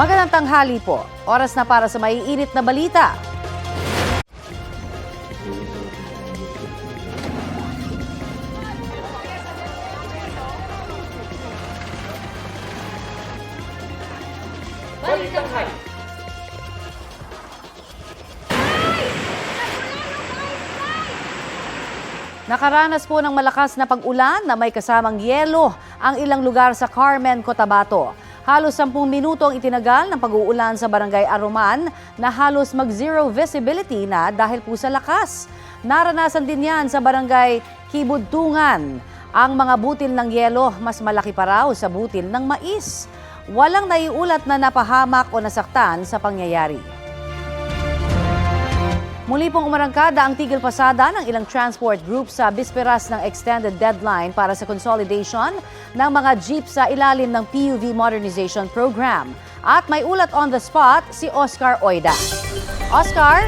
Magandang tanghali po. Oras na para sa maiinit na balita. Nakaranas po ng malakas na pag-ulan na may kasamang yelo ang ilang lugar sa Carmen, Cotabato. Halos 10 minuto ang itinagal ng pag-uulan sa barangay Aruman na halos mag-zero visibility na dahil po sa lakas. Naranasan din yan sa barangay Kibudtungan. Ang mga butil ng yelo mas malaki pa raw sa butil ng mais. Walang naiulat na napahamak o nasaktan sa pangyayari. Muli pong umarangkada ang tigil pasada ng ilang transport group sa bisperas ng extended deadline para sa consolidation ng mga jeep sa ilalim ng PUV Modernization Program. At may ulat on the spot si Oscar Oida. Oscar?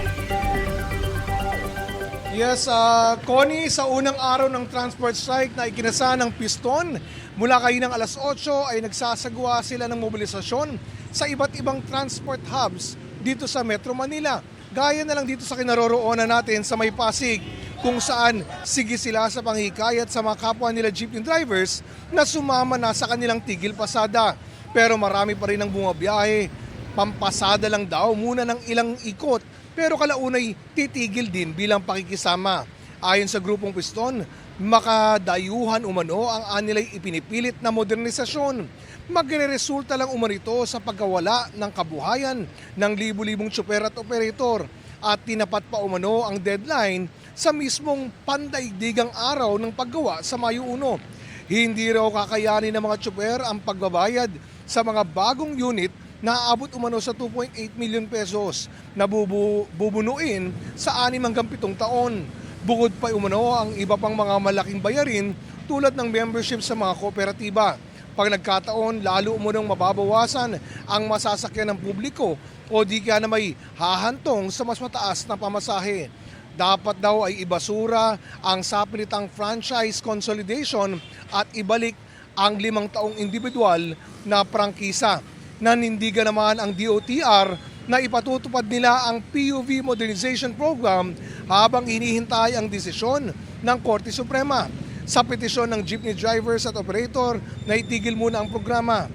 Yes, uh, Connie, sa unang araw ng transport strike na ikinasa ng piston, mula kayo ng alas 8 ay nagsasagawa sila ng mobilisasyon sa iba't ibang transport hubs dito sa Metro Manila. Gaya na lang dito sa kinaroroonan natin sa May Pasig kung saan sige sila sa panghikayat sa mga kapwa nila jeepney drivers na sumama na sa kanilang tigil pasada. Pero marami pa rin ang bumabiyahe. Pampasada lang daw muna ng ilang ikot pero kalaunay titigil din bilang pakikisama. Ayon sa grupong piston, makadayuhan umano ang anilay ipinipilit na modernisasyon. Magre-resulta lang umano ito sa pagkawala ng kabuhayan ng libu-libong tsuper at operator at tinapat pa umano ang deadline sa mismong pandaigdigang araw ng paggawa sa Mayo 1. Hindi raw kakayanin ng mga tsuper ang pagbabayad sa mga bagong unit na aabot umano sa 2.8 million pesos na bubu- bubunuin sa 6 hanggang 7 taon. Bukod pa umano ang iba pang mga malaking bayarin tulad ng membership sa mga kooperatiba. Pag nagkataon, lalo umunong mababawasan ang masasakyan ng publiko o di kaya na may hahantong sa mas mataas na pamasahe. Dapat daw ay ibasura ang sapilitang franchise consolidation at ibalik ang limang taong individual na prangkisa. Nanindigan naman ang DOTR na ipatutupad nila ang PUV Modernization Program habang hinihintay ang desisyon ng Korte Suprema sa petisyon ng jeepney drivers at operator na itigil muna ang programa.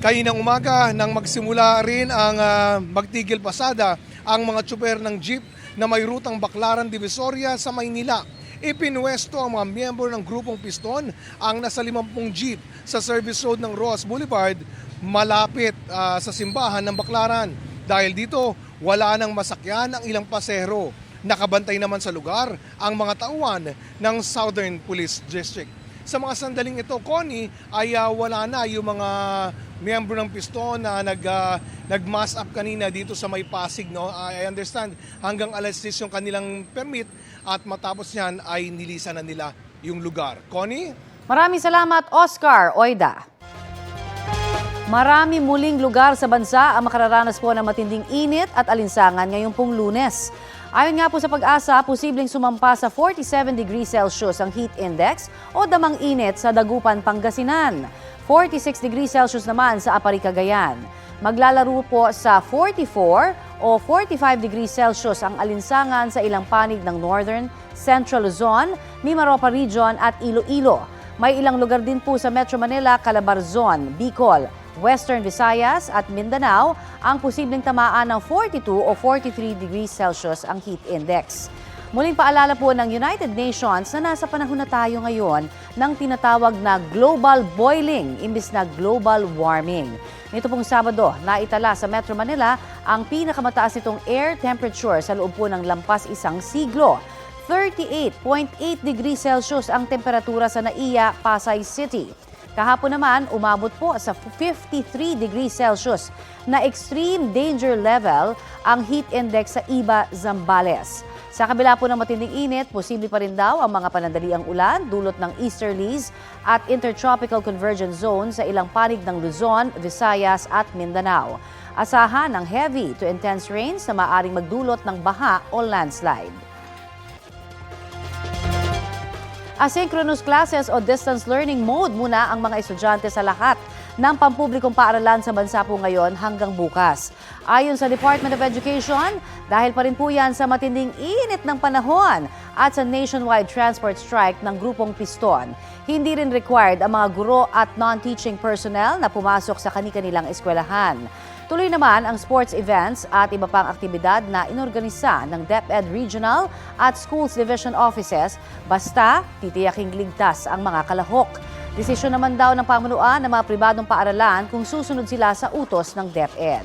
Kainang umaga nang magsimula rin ang ah, magtigil pasada ang mga tsuper ng jeep na may rutang Baclaran Divisoria sa Maynila. Ipinwesto ang mga miyembro ng grupong Piston ang nasa 50 jeep sa service road ng Ross Boulevard malapit ah, sa simbahan ng Baclaran. Dahil dito, wala nang masakyan ang ilang pasero. Nakabantay naman sa lugar ang mga tauhan ng Southern Police District. Sa mga sandaling ito, Connie, ay ah, wala na yung mga miyembro ng piston na nag, ah, nag-mass up kanina dito sa may Pasig. No? I understand hanggang alas 6 yung kanilang permit at matapos niyan ay nilisan na nila yung lugar. Connie? Maraming salamat, Oscar Oida. Marami muling lugar sa bansa ang makararanas po ng matinding init at alinsangan ngayong pong lunes. Ayon nga po sa pag-asa, posibleng sumampa sa 47 degrees Celsius ang heat index o damang init sa Dagupan, Pangasinan. 46 degrees Celsius naman sa Apari, Cagayan. Maglalaro po sa 44 o 45 degrees Celsius ang alinsangan sa ilang panig ng Northern, Central Luzon, Mimaropa Region at Iloilo. May ilang lugar din po sa Metro Manila, Calabarzon, Bicol, Western Visayas at Mindanao ang posibleng tamaan ng 42 o 43 degrees Celsius ang heat index. Muling paalala po ng United Nations na nasa panahon na tayo ngayon ng tinatawag na global boiling imbis na global warming. Nito pong Sabado, naitala sa Metro Manila ang pinakamataas nitong air temperature sa loob po ng lampas isang siglo. 38.8 degrees Celsius ang temperatura sa Naiya, Pasay City. Kahapon naman, umabot po sa 53 degrees Celsius na extreme danger level ang heat index sa Iba, Zambales. Sa kabila po ng matinding init, posible pa rin daw ang mga panandaliang ulan dulot ng easterlies at intertropical convergence zone sa ilang panig ng Luzon, Visayas at Mindanao. Asahan ng heavy to intense rains na maaring magdulot ng baha o landslide. Asynchronous classes o distance learning mode muna ang mga estudyante sa lahat ng pampublikong paaralan sa bansa po ngayon hanggang bukas. Ayon sa Department of Education, dahil pa rin po yan sa matinding init ng panahon at sa nationwide transport strike ng grupong Piston, hindi rin required ang mga guro at non-teaching personnel na pumasok sa kani-kanilang eskwelahan. Tuloy naman ang sports events at iba pang aktibidad na inorganisa ng DepEd Regional at Schools Division Offices basta titiyaking ligtas ang mga kalahok. Desisyon naman daw ng pamunuan ng mga pribadong paaralan kung susunod sila sa utos ng DepEd.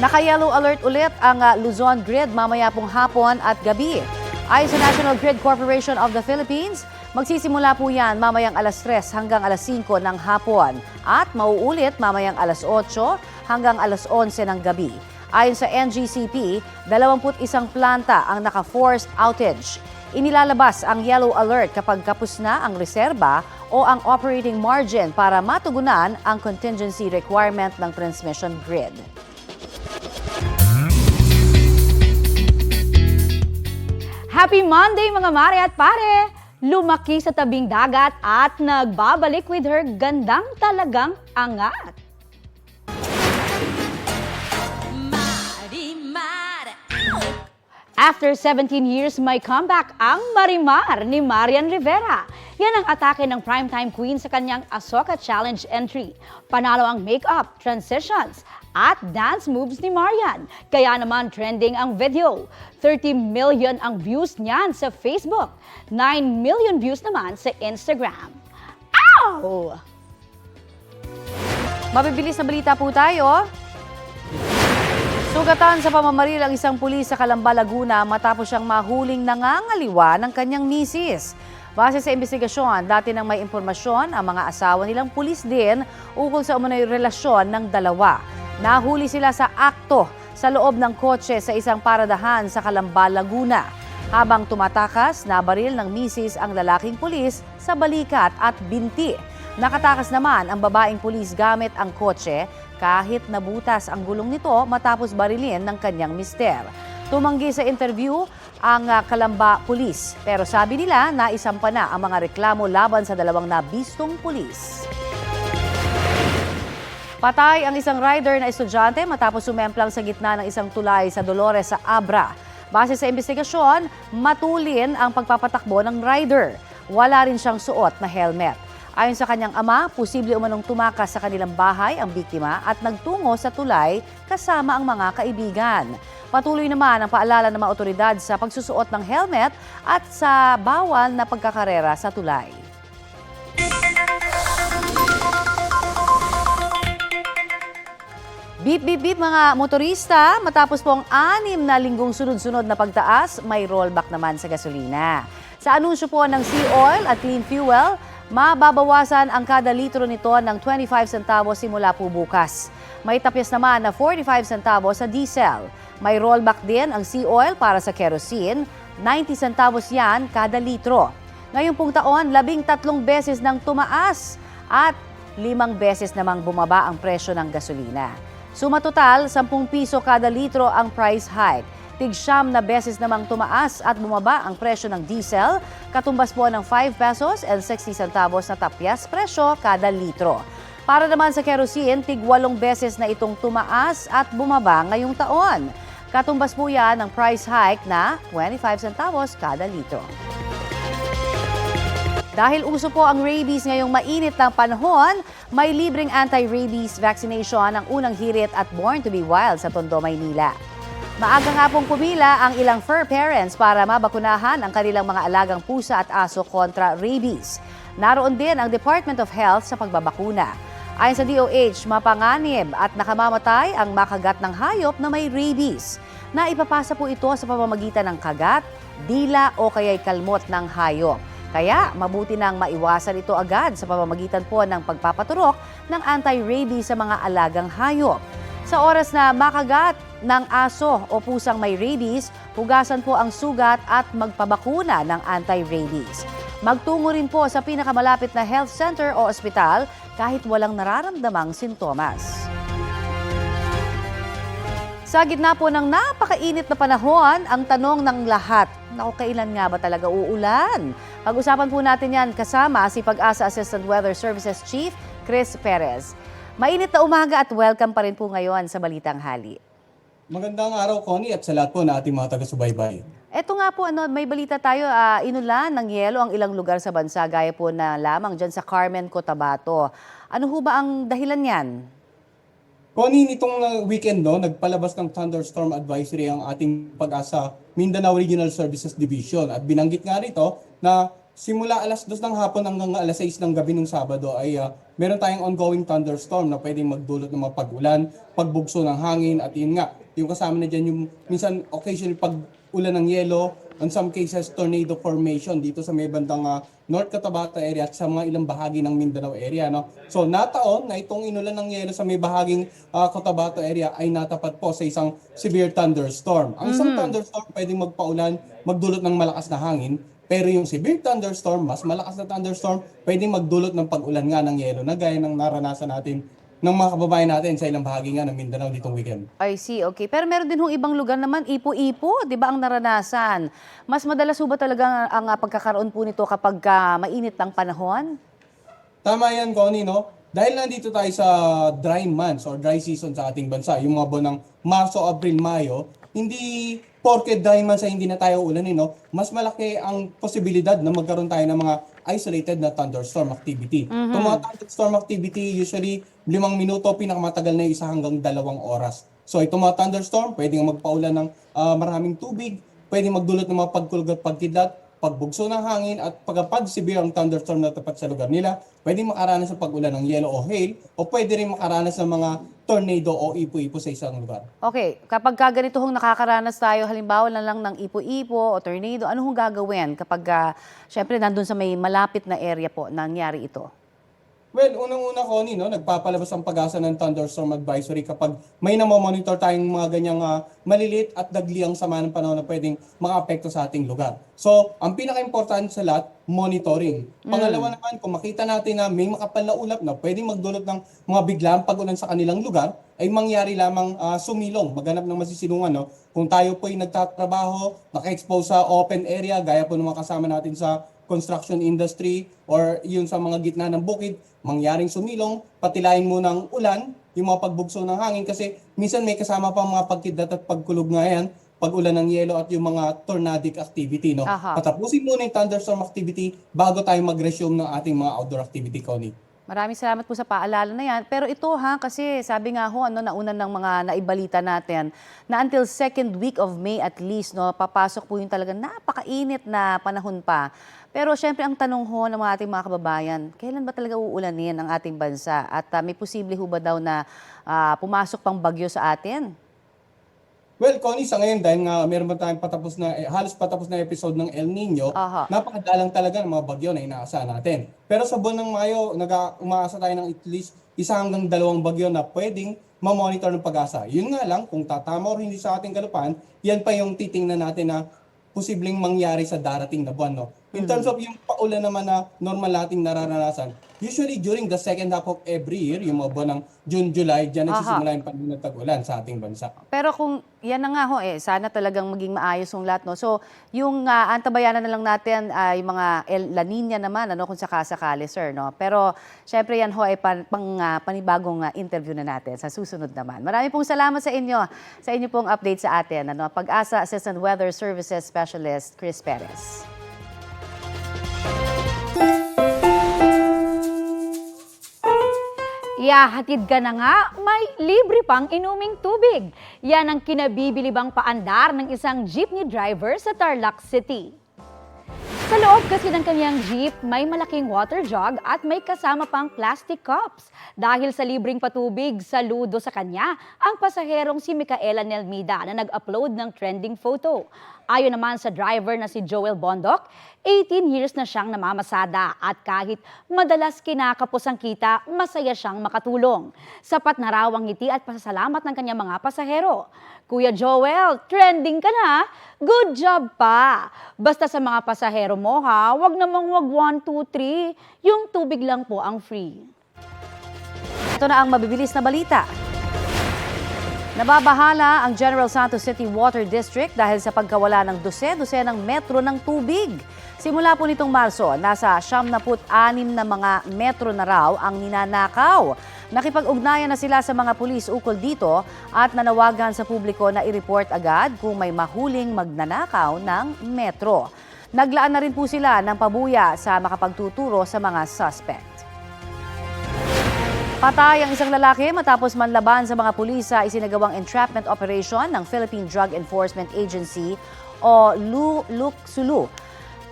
Naka-yellow alert ulit ang ah, Luzon Grid mamaya pong hapon at gabi. Ayon sa National Grid Corporation of the Philippines, magsisimula po yan mamayang alas 3 hanggang alas 5 ng hapon at mauulit mamayang alas 8 hanggang alas 11 ng gabi. Ayon sa NGCP, 21 planta ang naka-forced outage. Inilalabas ang yellow alert kapag kapos na ang reserba o ang operating margin para matugunan ang contingency requirement ng transmission grid. Happy Monday mga mare at pare! Lumaki sa tabing dagat at nagbabalik with her gandang talagang angat. After 17 years, may comeback ang Marimar ni Marian Rivera. Yan ang atake ng primetime queen sa kanyang Asoka Challenge entry. Panalo ang makeup, transitions, at dance moves ni Marian. Kaya naman trending ang video. 30 million ang views niyan sa Facebook. 9 million views naman sa Instagram. Ow! Mabibilis na balita po tayo. Sugatan sa pamamaril ang isang pulis sa Calamba, Laguna matapos siyang mahuling nangangaliwa ng kanyang misis. Base sa investigasyon, dati nang may impormasyon ang mga asawa nilang pulis din ukol sa umano'y relasyon ng dalawa. Nahuli sila sa akto sa loob ng kotse sa isang paradahan sa Calamba, Laguna. Habang tumatakas, nabaril ng misis ang lalaking pulis sa balikat at binti. Nakatakas naman ang babaeng pulis gamit ang kotse kahit nabutas ang gulong nito matapos barilin ng kanyang mister. Tumanggi sa interview ang ah, Kalamba Pulis pero sabi nila na isampa na ang mga reklamo laban sa dalawang nabistong pulis. Patay ang isang rider na estudyante matapos sumemplang sa gitna ng isang tulay sa Dolores sa Abra. Base sa investigasyon, matulin ang pagpapatakbo ng rider. Wala rin siyang suot na helmet. Ayon sa kanyang ama, posible umanong tumakas sa kanilang bahay ang biktima at nagtungo sa tulay kasama ang mga kaibigan. Patuloy naman ang paalala ng mga otoridad sa pagsusuot ng helmet at sa bawal na pagkakarera sa tulay. Beep, beep, beep mga motorista. Matapos po ang anim na linggong sunod-sunod na pagtaas, may rollback naman sa gasolina. Sa anunsyo po ng Sea Oil at Clean Fuel, mababawasan ang kada litro nito ng 25 centavos simula po bukas. May tapyas naman na 45 centavos sa diesel. May rollback din ang Sea Oil para sa kerosene, 90 centavos yan kada litro. Ngayong pong taon, labing tatlong beses nang tumaas at limang beses namang bumaba ang presyo ng gasolina. Suma total, 10 piso kada litro ang price hike. Tigsyam na beses namang tumaas at bumaba ang presyo ng diesel, katumbas po ng 5 pesos and 60 centavos na tapyas presyo kada litro. Para naman sa kerosene, tig 8 beses na itong tumaas at bumaba ngayong taon. Katumbas po yan ng price hike na 25 centavos kada litro. Dahil uso po ang rabies ngayong mainit na panahon, may libreng anti-rabies vaccination ang unang hirit at Born to be Wild sa Tondo, Maynila. Maaga nga pong pumila ang ilang fur parents para mabakunahan ang kanilang mga alagang pusa at aso kontra rabies. Naroon din ang Department of Health sa pagbabakuna. Ayon sa DOH, mapanganib at nakamamatay ang makagat ng hayop na may rabies. Naipapasa po ito sa pamamagitan ng kagat, dila o kaya'y kalmot ng hayop. Kaya mabuti nang maiwasan ito agad sa pamamagitan po ng pagpapaturok ng anti-rabies sa mga alagang hayop. Sa oras na makagat ng aso o pusang may rabies, hugasan po ang sugat at magpabakuna ng anti-rabies. Magtungo rin po sa pinakamalapit na health center o ospital kahit walang nararamdamang sintomas. Sa gitna po ng napakainit na panahon, ang tanong ng lahat, naku, kailan nga ba talaga uulan? Pag-usapan po natin yan kasama si Pag-asa Assistant Weather Services Chief Chris Perez. Mainit na umaga at welcome pa rin po ngayon sa Balitang Hali. Magandang araw, Connie, at sa lahat po na ating mga taga-subaybay. Eto nga po, ano, may balita tayo, ah, inulan ng yelo ang ilang lugar sa bansa, gaya po na lamang dyan sa Carmen, Cotabato. Ano ho ba ang dahilan yan? Connie, nitong uh, weekend, no, nagpalabas ng thunderstorm advisory ang ating pag-asa Mindanao Regional Services Division. At binanggit nga rito na simula alas 2 ng hapon hanggang alas 6 ng gabi ng Sabado ay uh, meron tayong ongoing thunderstorm na pwedeng magdulot ng mga pag-ulan, pagbugso ng hangin, at yun nga, yung kasama na dyan yung minsan occasionally pag-ulan ng yelo, in some cases tornado formation dito sa may bandang uh, North Cotabato area at sa mga ilang bahagi ng Mindanao area. No? So nataon na itong inulan ng yelo sa may bahaging uh, Cotabato area ay natapat po sa isang severe thunderstorm. Ang isang thunderstorm pwedeng magpaulan, magdulot ng malakas na hangin, pero yung severe thunderstorm, mas malakas na thunderstorm, pwedeng magdulot ng pag-ulan nga ng yelo na gaya ng naranasan natin ng mga kababayan natin sa ilang bahagi nga ng Mindanao ditong weekend. I see, okay. Pero meron din hong ibang lugar naman, ipo-ipo, di ba ang naranasan? Mas madalas ba talaga ang, ah, pagkakaroon po nito kapag ah, mainit ang panahon? Tama yan, Connie, no? Dahil nandito tayo sa dry months or dry season sa ating bansa, yung mga buwan ng Marso, Abril, Mayo, hindi porke dry months ay hindi na tayo ulanin, no? Mas malaki ang posibilidad na magkaroon tayo ng mga isolated na thunderstorm activity. Itong mga thunderstorm activity, usually limang minuto, pinakamatagal na isa hanggang dalawang oras. So itong mga thunderstorm, pwedeng magpaulan ng ah, maraming tubig, pwedeng magdulot ng mga pagkulog at pagkidlat, pagbugso ng hangin at pagkapag severe ang thunderstorm na tapat sa lugar nila, pwede makaranas ng pag-ulan ng yelo o hail o pwede rin makaranas ng mga tornado o ipo-ipo sa isang lugar. Okay, kapag ka ganito hong nakakaranas tayo, halimbawa na lang ng ipo-ipo o tornado, ano hong gagawin kapag, uh, syempre, nandun sa may malapit na area po nangyari ito? Well, unang-una ko no, nagpapalabas ang pag-asa ng thunderstorm advisory kapag may namomonitor tayong mga ganyang ah, maliliit at dagliang sama ng panahon na pwedeng makaapekto sa ating lugar. So, ang pinaka-importante sa lahat, monitoring. Pangalawa naman, kung makita natin na may makapal na ulap na pwedeng magdulot ng mga biglang pag-ulan sa kanilang lugar, ay mangyari lamang ah, sumilong, maghanap ng masisilungan. No? Kung tayo po ay nagtatrabaho, naka-expose sa open area, gaya po ng mga kasama natin sa construction industry or yun sa mga gitna ng bukid, mangyaring sumilong, patilayin mo ng ulan, yung mga pagbugso ng hangin kasi minsan may kasama pa mga pagkidlat at pagkulog nga yan, pag-ulan ng yelo at yung mga tornadic activity. No? Aha. Patapusin muna yung thunderstorm activity bago tayo mag-resume ng ating mga outdoor activity, Connie. Maraming salamat po sa paalala na yan. Pero ito ha, kasi sabi nga ho, ano, nauna ng mga naibalita natin, na until second week of May at least, no, papasok po yung talaga napakainit na panahon pa. Pero syempre ang tanong ho ng mga ating mga kababayan, kailan ba talaga uulanin ang ating bansa? At ah, may posible ho ba daw na ah, pumasok pang bagyo sa atin? Well, Connie, sa ngayon, dahil nga meron ba tayong patapos na, eh, halos patapos na episode ng El Nino, Aha. napakadalang talaga ng mga bagyo na inaasahan natin. Pero sa buwan ng Mayo, nag umaasa tayo ng at least isa hanggang dalawang bagyo na pwedeng mamonitor ng pag-asa. Yun nga lang, kung tatama o hindi sa ating kalupaan, yan pa yung titingnan natin na posibleng mangyari sa darating na buwan. No? In terms of yung paulan naman na normal nating nararanasan, usually during the second half of every year, yung mga buwan ng June, July, dyan Aha. nagsisimula yung panahon ng tag-ulan sa ating bansa. Pero kung yan na nga ho eh, sana talagang maging maayos yung lahat. No? So, yung ah, antabayanan na lang natin, ah, yung mga El La Nina naman, ano, kung sakasakali, sir. No? Pero, syempre yan ho ay pan, pang, ah, panibagong ah, interview na natin sa susunod naman. Marami pong salamat sa inyo, sa inyo pong update sa atin. Ano? Pag-asa Assistant Weather Services Specialist, Chris Perez. Iyahatid ka na nga, may libre pang inuming tubig. Yan ang kinabibilibang paandar ng isang jeepney driver sa Tarlac City. Sa loob kasi ng kanyang jeep, may malaking water jug at may kasama pang plastic cups. Dahil sa libreng patubig, saludo sa kanya ang pasaherong si Micaela Nelmida na nag-upload ng trending photo. Ayon naman sa driver na si Joel Bondok, 18 years na siyang namamasada at kahit madalas kinakapos ang kita, masaya siyang makatulong. Sapat na raw ang ngiti at pasasalamat ng kanyang mga pasahero. Kuya Joel, trending ka na. Good job pa. Basta sa mga pasahero mo ha, wag namang wag 1, 2, 3. Yung tubig lang po ang free. Ito na ang mabibilis na balita. Nababahala ang General Santos City Water District dahil sa pagkawala ng dose-dose ng metro ng tubig. Simula po nitong Marso, nasa 76 na mga metro na raw ang ninanakaw. Nakipag-ugnayan na sila sa mga pulis ukol dito at nanawagan sa publiko na i-report agad kung may mahuling magnanakaw ng metro. Naglaan na rin po sila ng pabuya sa makapagtuturo sa mga suspect. Patay ang isang lalaki matapos manlaban sa mga pulis sa isinagawang entrapment operation ng Philippine Drug Enforcement Agency o Lu LUCSULU.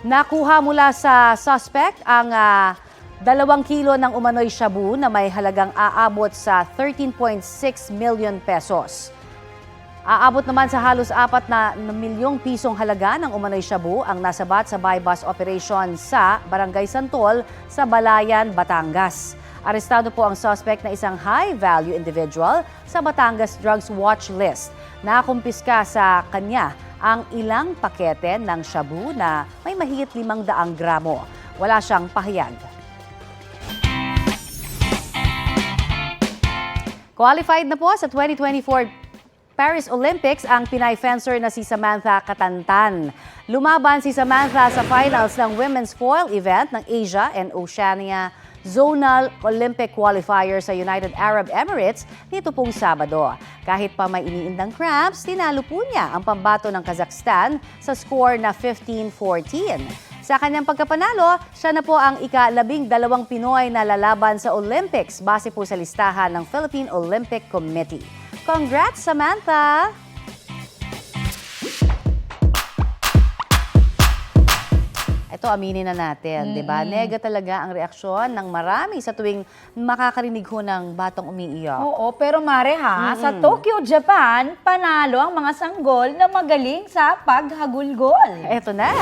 Nakuha mula sa suspect ang ah, dalawang kilo ng umano'y shabu na may halagang aabot sa 13.6 million pesos. Aabot naman sa halos apat na milyong pisong halaga ng umano'y shabu ang nasabat sa buy-bus operation sa Barangay Santol sa Balayan, Batangas. Arestado po ang suspect na isang high-value individual sa Batangas Drugs Watch List. Nakumpiska sa kanya ang ilang pakete ng shabu na may mahigit 500 gramo. Wala siyang pahayag. Qualified na po sa 2024 Paris Olympics ang Pinay fencer na si Samantha Katantan. Lumaban si Samantha sa finals ng women's foil event ng Asia and Oceania Zonal Olympic Qualifier sa United Arab Emirates nito pong Sabado. Kahit pa may iniindang cramps, tinalo po niya ang pambato ng Kazakhstan sa score na 15-14. Sa kanyang pagkapanalo, siya na po ang ika-labing dalawang Pinoy na lalaban sa Olympics base po sa listahan ng Philippine Olympic Committee. Congrats, Samantha! Ito, aminin na natin, di ba? Nega talaga ang reaksyon ng marami sa tuwing makakarinig ho ng batang umiiyak. Oo, pero mare ha, sa Tokyo, Japan, panalo ang mga sanggol na magaling sa paghagulgol. Eto na.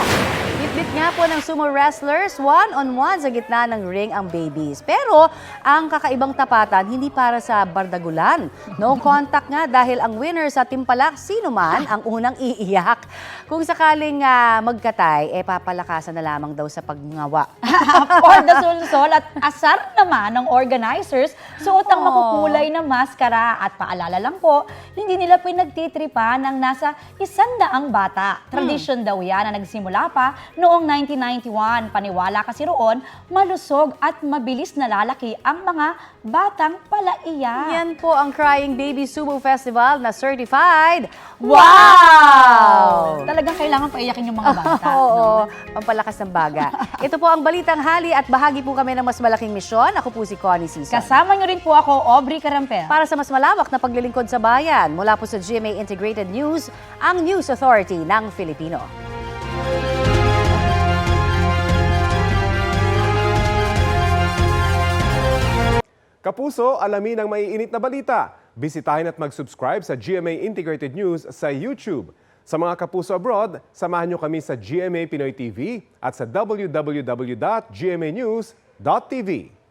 Bitbit nga po ng sumo wrestlers, one-on-one sa gitna ng ring ang babies. Pero ang kakaibang tapatan, hindi para sa bardagulan. No contact nga dahil ang winner sa timpalak, sino man ang unang iiyak. Kung sakaling ah, magkatay, eh papalakasan na lamang daw sa pagngawa. For the sulsol at asar naman ng organizers, suot ang makukulay na maskara. At paalala lang po, hindi nila pinagtitripa ng nasa isandaang bata. Tradisyon daw yan na nagsimula pa noong 1991. Paniwala kasi roon, malusog at mabilis nalalaki ang mga batang palaiyak. Yan po ang Crying Baby Sumo Festival na certified. Wow! Talagang kailangan paiyakin yung mga bata. Oo, no? pampalakas ng baga. Ito po ang Balitang Hali at bahagi po kami ng mas malaking misyon. Ako po si Connie Season. Kasama nyo rin po ako, Aubrey Carampel. Para sa mas malawak na paglilingkod sa bayan, mula po sa GMA Integrated News, ang News Authority ng Filipino. Kapuso, alamin ang maiinit na balita. Bisitahin at mag-subscribe sa GMA Integrated News sa YouTube. Sa mga kapuso abroad, samahan nyo kami sa GMA Pinoy TV at sa www.gmanews.tv.